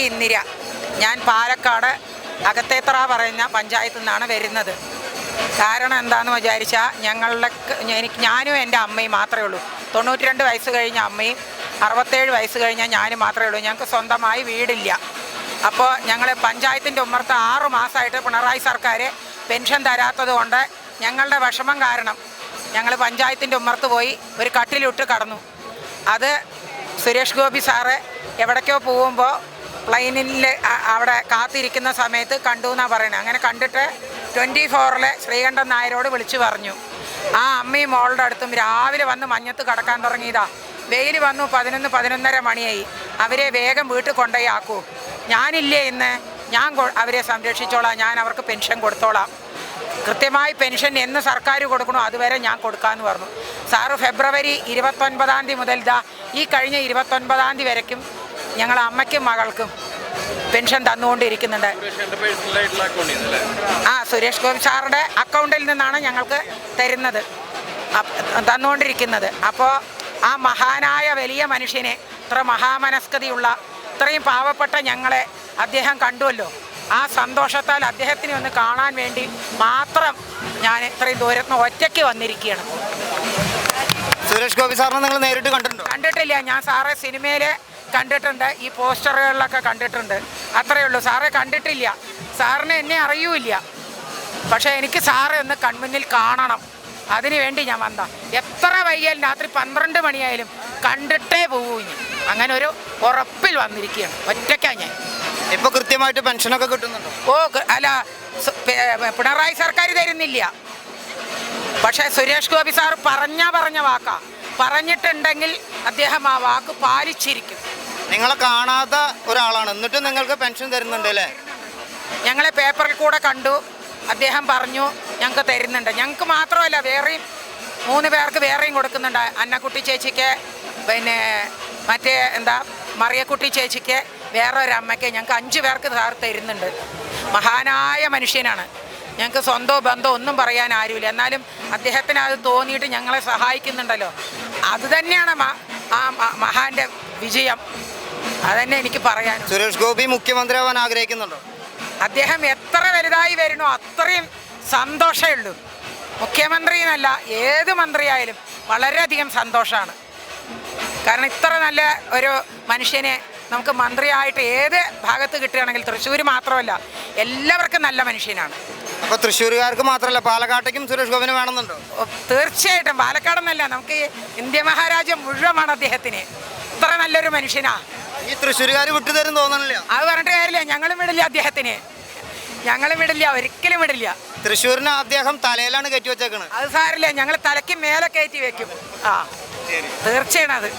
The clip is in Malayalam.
പേര് ഇന്ദിര. ഞാൻ പാലക്കാട് അകത്തേത്ര പറയുന്ന പഞ്ചായത്തിൽ നിന്നാണ് വരുന്നത്. കാരണം എന്താണെന്ന് വിചാരിച്ചാൽ ഞങ്ങളുടെ എനിക്ക് ഞാനും എന്റെ അമ്മയും മാത്രമേ ഉള്ളൂ. തൊണ്ണൂറ്റി രണ്ട് വയസ്സ് കഴിഞ്ഞ അമ്മയും അറുപത്തേഴ് വയസ്സ് കഴിഞ്ഞ ഞാനും മാത്രമേ ഉള്ളൂ. ഞങ്ങൾക്ക് സ്വന്തമായി വീടില്ല. അപ്പോൾ ഞങ്ങൾ പഞ്ചായത്തിന്റെ ഉമ്മർത്ത് ആറു മാസമായിട്ട് പിണറായി സർക്കാർ പെൻഷൻ തരാത്തത് കൊണ്ട് ഞങ്ങളുടെ വിഷമം കാരണം ഞങ്ങൾ പഞ്ചായത്തിന്റെ ഉമ്മർത്ത് പോയി ഒരു കട്ടിലിട്ട് കടന്നു. അത് സുരേഷ് ഗോപി സാറ് എവിടേക്കോ പോകുമ്പോൾ പ്ലെയിനിൽ അവിടെ കാത്തിരിക്കുന്ന സമയത്ത് കണ്ടു എന്നാണ് പറയുന്നത് അങ്ങനെ കണ്ടിട്ട് ട്വന്റി ഫോറിലെ ശ്രീകണ്ഠൻ നായരോട് വിളിച്ചു പറഞ്ഞു. ആ അമ്മയും മോളുടെ അടുത്തും രാവിലെ വന്ന് മഞ്ഞത്ത് കടക്കാൻ തുടങ്ങിയതാ വെയിൽ വന്നു പതിനൊന്ന് പതിനൊന്നര മണിയായി. അവരെ വേഗം വീട്ടിൽ കൊണ്ടുപോയി ആക്കൂ. ഞാനില്ലേ ഇന്ന്? ഞാൻ അവരെ സംരക്ഷിച്ചോളാം. ഞാൻ അവർക്ക് പെൻഷൻ കൊടുത്തോളാം. കൃത്യമായി പെൻഷൻ എന്ന് സർക്കാർ കൊടുക്കണോ അതുവരെ ഞാൻ കൊടുക്കാമെന്ന് പറഞ്ഞു. സാറ് ഫെബ്രുവരി ഇരുപത്തൊൻപതാം തീയതി മുതൽ ദാ ഈ കഴിഞ്ഞ ഇരുപത്തൊൻപതാം തീയതി വരയ്ക്കും. ഞങ്ങൾ അമ്മയ്ക്കും മകൾക്കും പെൻഷൻ തന്നുകൊണ്ടിരിക്കുന്നുണ്ട്. ആ സുരേഷ് ഗോപി സാറുടെ അക്കൗണ്ടിൽ നിന്നാണ് ഞങ്ങൾക്ക് തരുന്നത്. അപ്പ- തന്നുകൊണ്ടിരിക്കുന്നത്. അപ്പോൾ ആ മഹാനായ വലിയ മനുഷ്യനെ ഇത്ര മഹാമനസ്കതിയുള്ള ഇത്രയും പാവപ്പെട്ട ഞങ്ങളെ അദ്ദേഹം കണ്ടുവല്ലോ. ആ സന്തോഷത്താൽ അദ്ദേഹത്തിനെ ഒന്ന് കാണാൻ വേണ്ടി മാത്രം ഞാൻ ഇത്രയും ദൂരത്തിന് ഒറ്റയ്ക്ക് വന്നിരിക്കുകയാണ്. സുരേഷ് ഗോപി സാറിനെ നിങ്ങൾ നേരിട്ട് കണ്ടിട്ടുണ്ടോ? കണ്ടിട്ടില്ല. ഞാൻ സാറെ സിനിമയിൽ കണ്ടിട്ടുണ്ട്. ഈ പോസ്റ്ററുകളിലൊക്കെ കണ്ടിട്ടുണ്ട്. അത്രയേ ഉള്ളൂ. സാറെ കണ്ടിട്ടില്ല. സാറിനെ എന്നെ അറിയൂല പക്ഷേ എനിക്ക് സാറെ ഒന്ന് കൺമുന്നിൽ കാണണം. അതിനു വേണ്ടി ഞാൻ വന്ന എത്ര വൈകിയാലും രാത്രി പന്ത്രണ്ട് മണിയായാലും കണ്ടിട്ടേ പോകൂ ഇനി. അങ്ങനെ ഒരു ഉറപ്പിൽ വന്നിരിക്കുകയാണ്. ഒറ്റയ്ക്കാണ് ഞാൻ. ഇപ്പൊ കൃത്യമായിട്ട് പെൻഷനൊക്കെ കിട്ടുന്നുണ്ടോ? ഓ അല്ല പിണറായി സർക്കാർ തരുന്നില്ല. പക്ഷേ സുരേഷ് ഗോപി സാർ പറഞ്ഞാ പറഞ്ഞ വാക്കാ. പറഞ്ഞിട്ടുണ്ടെങ്കിൽ അദ്ദേഹം ആ വാക്ക് പാലിച്ചിരിക്കും. നിങ്ങളെ കാണാത്ത ഒരാളാണ്. എന്നിട്ടും നിങ്ങൾക്ക് പെൻഷൻ തരുന്നുണ്ട് അല്ലേ? ഞങ്ങളെ പേപ്പറിൽ കൂടെ കണ്ടു. അദ്ദേഹം പറഞ്ഞു ഞങ്ങൾക്ക് തരുന്നുണ്ട്. ഞങ്ങൾക്ക് മാത്രമല്ല വേറെയും മൂന്ന് പേർക്ക് വേറെയും കൊടുക്കുന്നുണ്ട്. അന്നക്കുട്ടി ചേച്ചിക്ക് പിന്നെ മറ്റേ എന്താ മറിയക്കുട്ടി ചേച്ചിക്ക് വേറെ ഒരു അമ്മയ്ക്ക് ഞങ്ങൾക്ക് അഞ്ച് പേർക്ക് സാർ തരുന്നുണ്ട്. മഹാനായ മനുഷ്യനാണ്. ഞങ്ങൾക്ക് സ്വന്തമോ ബന്ധമോ ഒന്നും പറയാൻ ആരുമില്ല. എന്നാലും അദ്ദേഹത്തിന് അത് തോന്നിയിട്ട് ഞങ്ങളെ സഹായിക്കുന്നുണ്ടല്ലോ. അത് തന്നെയാണ് ആ മഹാന്റെ വിജയം. അതന്നെ എനിക്ക് പറയാൻ സുരേഷ് ഗോപി മുഖ്യമന്ത്രിയാവാൻ ആഗ്രഹിക്കുന്നുണ്ടോ? അദ്ദേഹം എത്ര വലുതായി വരണോ അത്രയും സന്തോഷമേ ഉള്ളൂ മുഖ്യമന്ത്രി എന്നല്ല ഏത് മന്ത്രിയായാലും വളരെയധികം സന്തോഷമാണ്. കാരണം ഇത്ര നല്ല ഒരു മനുഷ്യനെ നമുക്ക് മന്ത്രിയായിട്ട് ഏത് ഭാഗത്ത് കിട്ടുകയാണെങ്കിൽ തൃശ്ശൂർ മാത്രമല്ല എല്ലാവർക്കും നല്ല മനുഷ്യനാണ്. അപ്പൊ തൃശ്ശൂരുകാർക്ക് മാത്രമല്ല പാലക്കാട്ടേക്കും സുരേഷ് ഗോപിനെ വേണമെന്നുണ്ടോ? തീർച്ചയായിട്ടും. പാലക്കാടെന്നല്ല നമുക്ക് ഇന്ത്യ മഹാരാജ്യം മുഴുവനാണ് അദ്ദേഹത്തിന്. ഇത്ര നല്ലൊരു മനുഷ്യനാ. ഈ തൃശ്ശൂരുകാർ വിട്ടുതരും തോന്നണില്ല. അത് പറഞ്ഞിട്ട് കാര്യമില്ല ഞങ്ങളും വിടില്ല അദ്ദേഹത്തിന്. ഞങ്ങളും വിടില്ല ഒരിക്കലും വിടില്ല. തൃശ്ശൂരിന് അദ്ദേഹം തലയിലാണ് കയറ്റി വെച്ചേക്കണത് അത് സാരില്ല ഞങ്ങൾ തലയ്ക്ക് മേലെ കയറ്റി വെക്കും. ആ തീർച്ചയാണ് അത്.